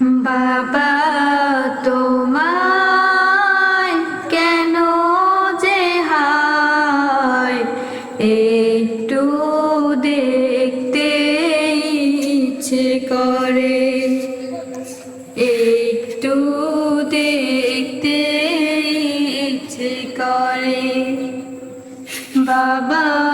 বাবা তোমায় কেন যে হায় একটু দেখতে ইচ্ছে করে। একটু দেখতে ইচ্ছে করে। বাবা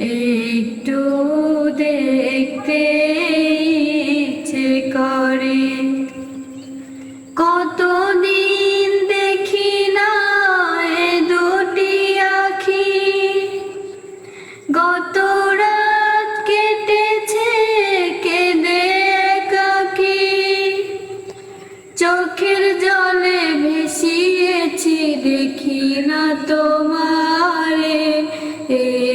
একটু দেখতে ইচ্ছে করে। কতদিন দেখি না দুটি আখি। গত রাত কেটেছে কেঁদে একাকি। চোখের জলে ভেসিয়েছি দেখি না তোমারে। একটু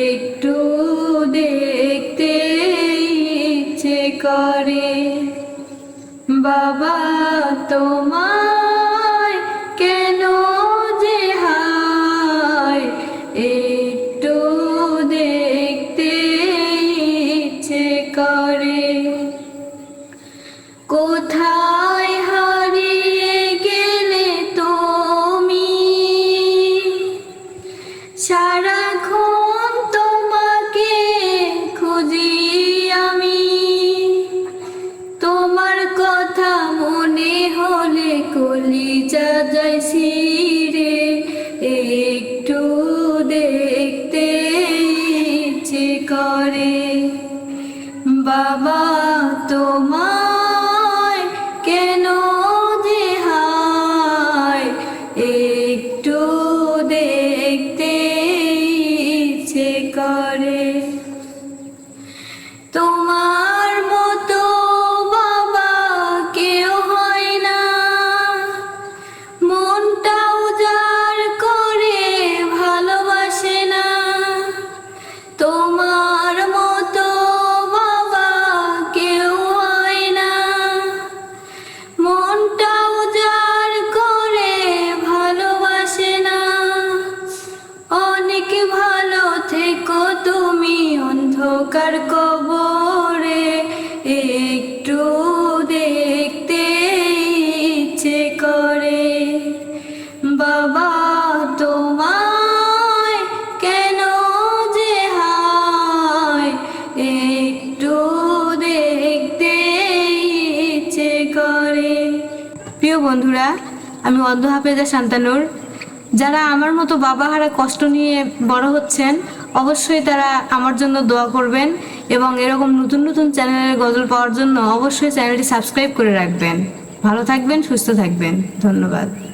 করে। বাবা তোমায় কেন যে হায়? একটু করে। বাবা, তোমায় কেন যে হায় একটু দেখতে ইচ্ছে করে। তোমার মতো বাবা কেউ হয় না। মনটা উজাড় করে ভালোবাসে না। তোমার অন্ধকার কবরে একটু দেখতে ইচ্ছে করে। বাবা, তোমায় কেন যে হায়? একটু দেখতে ইচ্ছে করে। প্রিয় বন্ধুরা, আমি অর্ধ হাফেজা শান্তানুর। যারা আমার মতো বাবা হারা কষ্ট নিয়ে বড় হচ্ছেন অবশ্যই তারা আমার জন্য দোয়া করবেন এবং এরকম নতুন নতুন চ্যানেলের গজল পাওয়ার জন্য অবশ্যই চ্যানেলটি সাবস্ক্রাইব করে রাখবেন। ভালো থাকবেন, সুস্থ থাকবেন। ধন্যবাদ।